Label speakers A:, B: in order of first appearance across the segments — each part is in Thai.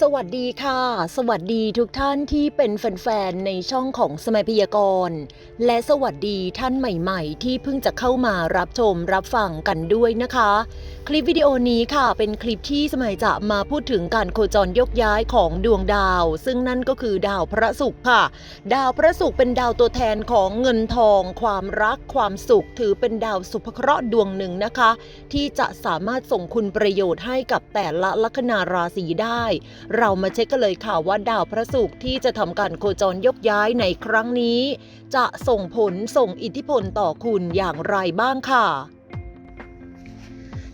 A: สวัสดีค่ะ สวัสดีทุกท่านที่เป็นแฟนๆ ในช่องของสมัยพยากรณ์และสวัสดีท่านใหม่ๆ ที่เพิ่งจะเข้ามารับชมรับฟังกันด้วยนะคะ คลิปวิดีโอนี้ค่ะเป็นคลิปที่สมัยจะมาพูดถึงการโคจรยกย้ายของดวงดาว ซึ่งนั่นก็คือดาวพระศุกร์ค่ะ ดาวพระศุกร์เป็นดาวตัวแทนของเงินทอง ความรักความสุข ถือเป็นดาวสุภเคราะห์ดวงหนึ่งนะคะ ที่จะสามารถส่งคุณประโยชน์ให้กับแต่ละลัคนาราศีได้เรามาเช็คกันเลยค่ะว่าดาวพระศุกร์ที่จะทำการโคจรยกย้ายในครั้งนี้ จะส่งผลส่งอิทธิพลต่อคุณอย่างไรบ้างค่ะ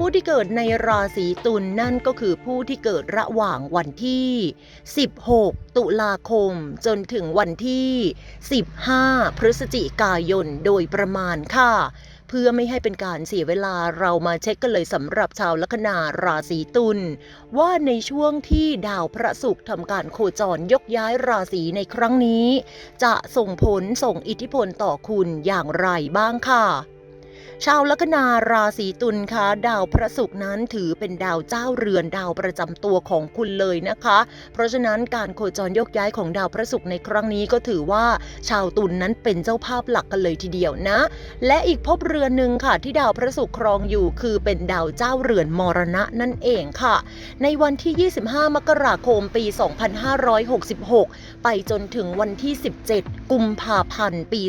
A: ผู้ที่เกิดในราศีตุลนนั่นก็คือผู้ที่เกิดระหว่างวันที่ 16 ตุลาคม จนถึงวันที่ 15 พฤศจิกายนโดยประมาณค่ะเพื่อไม่ให้เป็นการเสียเวลาเรามาเช็คกันเลยสำหรับชาวลัคนาราศีตุลว่าในช่วงที่ดาวพระศุกร์ทำการโคจรยกย้ายราศีในครั้งนี้ จะส่งผลส่งอิทธิพลต่อคุณอย่างไรบ้างค่ะ ชาวลัคนาราศีตุลคะดาวพระศุกร์นั้นถือเป็นดาวเจ้าเรือนดาวประจำตัวของคุณเลยนะคะ เพราะฉะนั้นการโคจรยกย้ายของดาวพระศุกร์ในครั้งนี้ก็ถือว่า ชาวตุลนนั้นเป็นเจ้าภาพหลักกันเลยทีเดียวนะ และอีกภพเรือนหนึ่งค่ะ ที่ดาวพระศุกร์ครองอยู่คือเป็นดาวเจ้าเรือนมรณะนั่นเองค่ะ ในวันที่ 25 มกราคมปี 2566 ไปจนถึงวันที่ 17 กุมภาพันธ์ ปี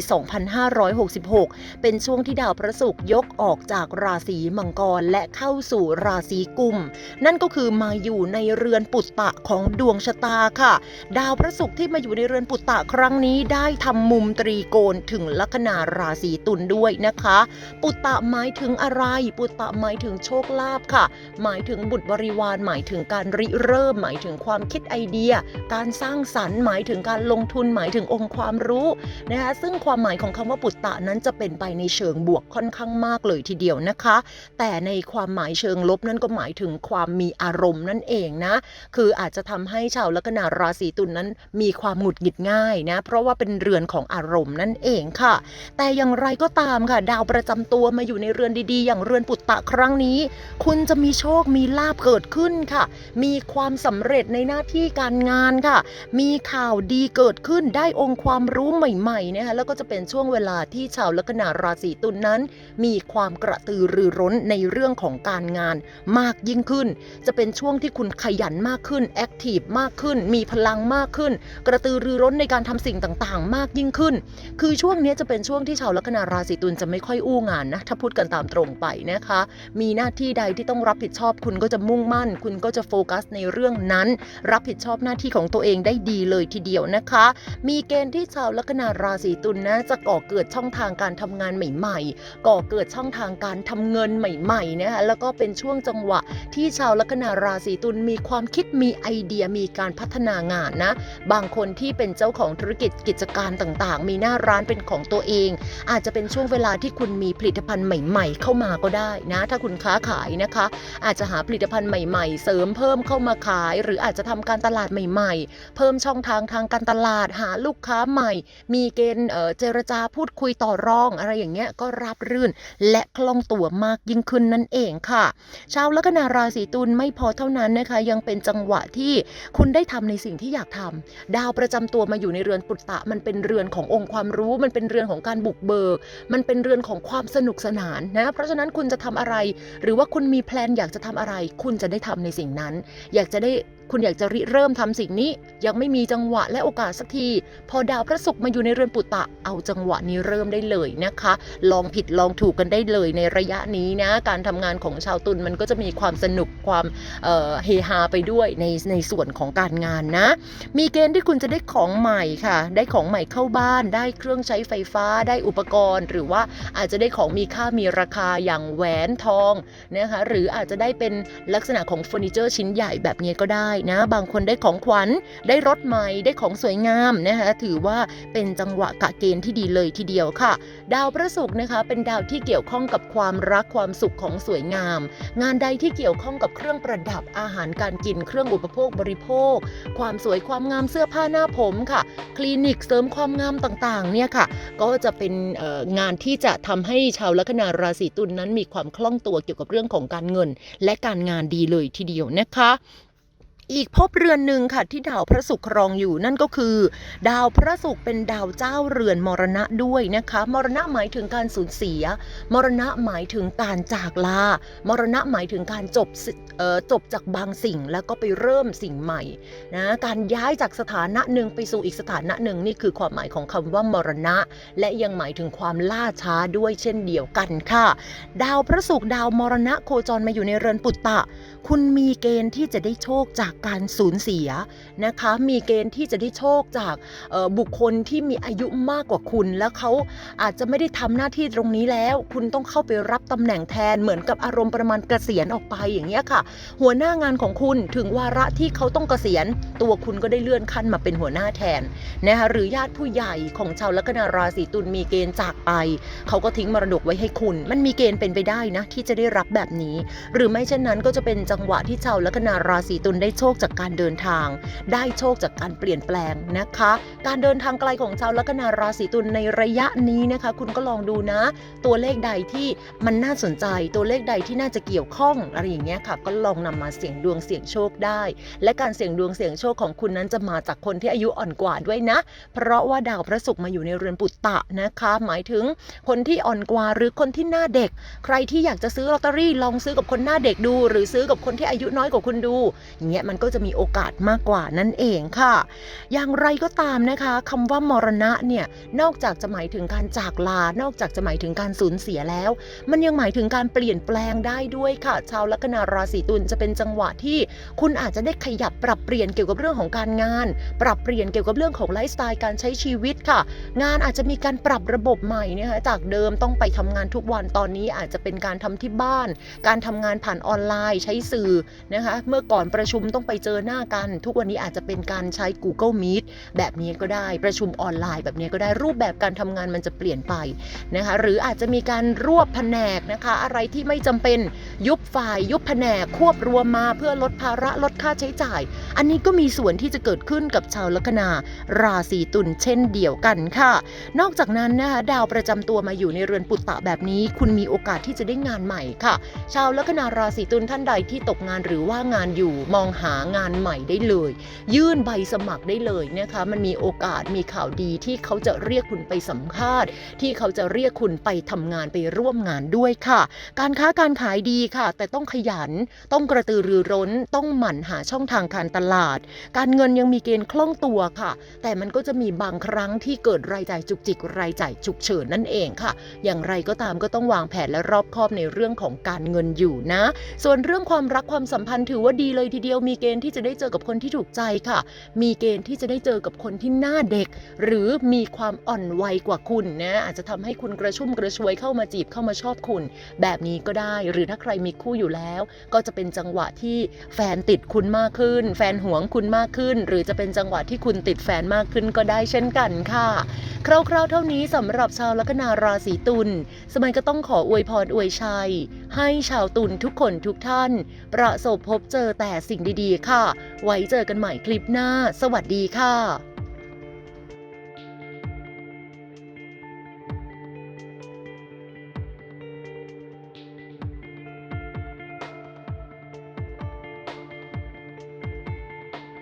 A: 2566 เป็นช่วงที่ดาวพระศุกร์ยกออกจากราศีมังกรและเข้าสู่ราศีกุม นั่นก็คือมาอยู่ในเรือนปุตตะของดวงชะตาค่ะ ดาวพระศุกร์ที่มาอยู่ในเรือนปุตตะครั้งนี้ได้ทำมุมตรีโกณถึงลัคนาราศีตุลด้วยนะคะ ปุตตะหมายถึงอะไร ปุตตะหมายถึงโชคลาภค่ะ หมายถึงบุตรบริวารหมายถึงการริเริ่ม หมายถึงความคิดไอเดีย การสร้างสรรค์หมายถึงการลงทุนหมายถึงองค์ความรู้นะคะซึ่งความหมายของคำว่าปุตตะนั้นจะเป็นไปในเชิงบวกค่อนข้างมากเลยทีเดียวนะคะ แต่ในความหมายเชิงลบนั่นก็หมายถึงความมีอารมณ์นั่นเองนะ คืออาจจะทำให้ชาวลัคนาราศีตุลนนั้นมีความหงุดหงิดง่ายนะ เพราะว่าเป็นเรือนของอารมณ์นั่นเองค่ะ แต่อย่างไรก็ตามค่ะ ดาวประจำตัวมาอยู่ในเรือนดีๆ อย่างเรือนปุตตะครั้งนี้ คุณจะมีโชคมีลาบเกิดขึ้นค่ะ มีความสำเร็จในหน้าที่การงานค่ะ มีข่าวดีเกิดขึ้นได้องค์ความรู้ใหม่ๆนะคะแล้วก็จะเป็นช่วงเวลาที่ชาวลัคนาราศีตุลนนั้นมีความกระตือรือร้นในเรื่องของการงานมากยิ่งขึ้น จะเป็นช่วงที่คุณขยันมากขึ้นแอคทีฟมากขึ้น มีพลังมากขึ้น กระตือรือร้นในการทำสิ่งต่างๆ มากยิ่งขึ้น คือช่วงนี้จะเป็นช่วงที่ชาวลัคนาราศีตุลจะไม่ค่อยอู้งานนะถ้าพูดกันตามตรงไปนะคะ มีหน้าที่ใดที่ต้องรับผิดชอบ คุณก็จะมุ่งมั่น คุณก็จะโฟกัสในเรื่องนั้น รับผิดชอบหน้าที่ของตัวเองได้ดีเลยทีเดียวนะคะ มีเกณฑ์ที่ชาวลัคนาราศีตุลนะจะก่อเกิดช่องทางการทำงานใหม่ ๆ ก่อเกิดช่องทางการทำเงินใหม่ๆนะคะแล้วก็เป็นช่วงจังหวะที่ชาวลัคนาราศีตุลมีความคิดมีไอเดียมีการพัฒนางานนะ บางคนที่เป็นเจ้าของธุรกิจกิจการต่างๆ มีหน้าร้านเป็นของตัวเอง อาจจะเป็นช่วงเวลาที่คุณมีผลิตภัณฑ์ใหม่ ๆ เข้ามาก็ได้นะ ถ้าคุณค้าขายนะคะ อาจจะหาผลิตภัณฑ์ใหม่ ๆ เสริมเพิ่มเข้ามาขาย หรืออาจจะทำการตลาดใหม่ ๆ เพิ่มช่องทางทางการตลาดหาลูกค้าใหม่ มีเกณฑ์เอ่อเจรจาพูดคุยต่อรองอะไรอย่างเงี้ยก็ราบรื่นและคล่องตัวมากยิ่งขึ้นนั่นเองค่ะ ชาวลัคนาราศีตุลไม่พอเท่านั้นนะคะ ยังเป็นจังหวะที่คุณได้ทำในสิ่งที่อยากทำดาวประจำตัวมาอยู่ในเรือนปุตตะ มันเป็นเรือนขององค์ความรู้ มันเป็นเรือนของการบุกเบิก มันเป็นเรือนของความสนุกสนานนะ เพราะฉะนั้นคุณจะทำอะไร หรือว่าคุณมีแพลนอยากจะทำอะไร คุณจะได้ทำในสิ่งนั้น อยากจะได้ คุณอยากจะริเริ่มทำสิ่งนี้ ยังไม่มีจังหวะและโอกาสสักที พอดาวพระศุกร์มาอยู่ในเรือนปุตตะ เอาจังหวะนี้เริ่มได้เลยนะคะ ลองผิดลองถูกกันได้เลยในระยะนี้นะ การทำงานของชาวตุลมันก็จะมีความสนุกความเฮฮาไปด้วยในในส่วนของการงานนะ มีเกณฑ์ที่คุณจะได้ของใหม่ค่ะ ได้ของใหม่เข้าบ้าน ได้เครื่องใช้ไฟฟ้า ได้อุปกรณ์ หรือว่าอาจจะได้ของมีค่ามีราคาอย่างแหวนทองนะคะ หรืออาจจะได้เป็นลักษณะของเฟอร์นิเจอร์ชิ้นใหญ่แบบนี้ก็ได้นะ บางคนได้ของขวัญ ได้รถใหม่ ได้ของสวยงามนะคะถือว่าเป็นจังหวะกะเกณฑ์ที่ดีเลยทีเดียวค่ะ ดาวพระศุกร์นะคะเป็นดาวที่เกี่ยวข้องกับความรักความสุขของสวยงาม งานใดที่เกี่ยวข้องกับเครื่องประดับอาหารการกิน เครื่องอุปโภคบริโภค ความสวยความงามเสื้อผ้าหน้าผมค่ะ คลินิกเสริมความงามต่างๆเนี่ยค่ะ ก็จะเป็นงานที่จะทำให้ชาวลัคนาราศีตุลนั้นมีความคล่องตัวเกี่ยวกับเรื่องของการเงิน และการงานดีเลยทีเดียวนะคะ อีกภพเรือนหนึ่งค่ะที่ดาวพระศุกร์ครองอยู่นั่นก็คือ ดาวพระศุกร์เป็นดาวเจ้าเรือนมรณะด้วยนะคะ มรณะหมายถึงการสูญเสีย มรณะหมายถึงการจากลา มรณะหมายถึงการจบจบจากบางสิ่งแล้วก็ไปเริ่มสิ่งใหม่นะการย้ายจากสถานะหนึ่งไปสู่อีกสถานะหนึ่งนี่คือความหมายของคำว่ามรณะ และยังหมายถึงความล่าช้าด้วยเช่นเดียวกันค่ะ ดาวพระศุกร์ดาวมรณะโคจรมาอยู่ในเรือนปุตตะ คุณมีเกณฑ์ที่จะได้โชคจากการสูญเสียนะคะ มีเกณฑ์ที่จะได้โชคจากบุคคลที่มีอายุมากกว่าคุณ แล้วเขาอาจจะไม่ได้ทำหน้าที่ตรงนี้แล้ว คุณต้องเข้าไปรับตำแหน่งแทนเหมือนกับอารมณ์ประมาณเกษียณออกไปอย่างเงี้ยค่ะ หัวหน้างานของคุณถึงวาระที่เขาต้องเกษียณ ตัวคุณก็ได้เลื่อนขั้นมาเป็นหัวหน้าแทนนะคะหรือญาติผู้ใหญ่ของชาวลัคนาราศีตุลมีเกณฑ์จากไป เขาก็ทิ้งมรดกไว้ให้คุณ มันมีเกณฑ์เป็นไปได้นะที่จะได้รับแบบนี้ หรือไม่เช่นนั้นก็จะเป็นจังหวะที่ชาวลัคนาราศีตุลได้โชคจากการเดินทาง ได้โชคจากการเปลี่ยนแปลงนะคะ การเดินทางไกลของชาวลัคนาราศีตุลในระยะนี้นะคะ คุณก็ลองดูนะ ตัวเลขใดที่มันน่าสนใจ ตัวเลขใดที่น่าจะเกี่ยวข้องอะไรอย่างเงี้ยค่ะ ก็ลองนำมาเสี่ยงดวงเสี่ยงโชคได้ และการเสี่ยงดวงเสี่ยงโชคของคุณนั้นจะมาจากคนที่อายุอ่อนกว่าด้วยนะ เพราะว่าดาวพระศุกร์มาอยู่ในเรือนปุตตะนะคะ หมายถึงคนที่อ่อนกว่าหรือคนที่หน้าเด็ก ใครที่อยากจะซื้อลอตเตอรี่ลองซื้อกับคนหน้าเด็กดู หรือซื้อกับคนที่อายุน้อยกว่าคุณดูอย่างเงี้ยมันก็จะมีโอกาสมากกว่านั่นเองค่ะ อย่างไรก็ตามนะคะคำว่ามรณะเนี่ยนอกจากจะหมายถึงการจากลา นอกจากจะหมายถึงการสูญเสียแล้ว มันยังหมายถึงการเปลี่ยนแปลงได้ด้วยค่ะ ชาวลัคนาราศีตุลจะเป็นจังหวะที่คุณอาจจะได้ขยับปรับเปลี่ยนเกี่ยวกับเรื่องของการงาน ปรับเปลี่ยนเกี่ยวกับเรื่องของไลฟ์สไตล์การใช้ชีวิตค่ะ งานอาจจะมีการปรับระบบใหม่นะคะจากเดิมต้องไปทำงานทุกวันตอนนี้อาจจะเป็นการทำที่บ้าน การทำงานผ่านออนไลน์ใช้สื่อนะคะเมื่อก่อนประชุมต้องไปเจอหน้ากัน ทุกวันนี้อาจจะเป็นการใช้ Google Meet แบบนี้ก็ได้ประชุมออนไลน์ แบบนี้ก็ได้รูปแบบการทำงานมันจะเปลี่ยนไปนะคะหรืออาจจะมีการรวบแผนกนะคะ อะไรที่ไม่จำเป็นยุบฝ่าย ยุบแผนกควบรวมมาเพื่อลดภาระลดค่าใช้จ่าย อันนี้ก็มีส่วนที่จะเกิดขึ้นกับชาวลัคนาราศีตุลเช่นเดียวกันค่ะ นอกจากนั้นนะคะดาวประจำตัวมาอยู่ในเรือนปุตตะแบบนี้ คุณมีโอกาสที่จะได้งานใหม่ค่ะ ชาวลัคนาราศีตุลท่านใดที่ตกงานหรือว่างานอยู่มองหางานใหม่ได้เลย ยื่นใบสมัครได้เลยนะคะมันมีโอกาสมีข่าวดีที่เขาจะเรียกคุณไปสัมภาษณ์ ที่เขาจะเรียกคุณไปทำงานไปร่วมงานด้วยค่ะ การค้าการขายดีค่ะ แต่ต้องขยันต้องกระตือรือร้นต้องหมั่นหาช่องทางการตลาด การเงินยังมีเกณฑ์คล่องตัวค่ะ แต่มันก็จะมีบางครั้งที่เกิดรายจ่ายจุกจิกรายจ่ายฉุกเฉินนั่นเองค่ะ อย่างไรก็ตามก็ต้องวางแผนและรอบคอบในเรื่องของการเงินอยู่นะ ส่วนเรื่องความรักความสัมพันธ์ถือว่าดีเลยทีเดียวมีเกณฑ์ที่จะได้เจอกับคนที่ถูกใจค่ะ มีเกณฑ์ที่จะได้เจอกับคนที่หน้าเด็ก หรือมีความอ่อนวัยกว่าคุณนะอาจจะทำให้คุณกระชุ่มกระชวยเข้ามาจีบเข้ามาชอบคุณ แบบนี้ก็ได้ หรือถ้าใครมีคู่อยู่แล้ว ก็จะเป็นจังหวะที่แฟนติดคุณมากขึ้น แฟนหวงคุณมากขึ้น หรือจะเป็นจังหวะที่คุณติดแฟนมากขึ้นก็ได้เช่นกันค่ะคร่าวๆเท่านี้สำหรับชาวลัคนาราศีตุลสมัยก็ต้องขออวยพรอวยชัย ให้ชาวตุลทุกคนทุกท่าน ประสบพบเจอแต่สิ่งดีๆค่ะ ไว้เจอกันใหม่คลิปหน้า สวัสดีค่ะ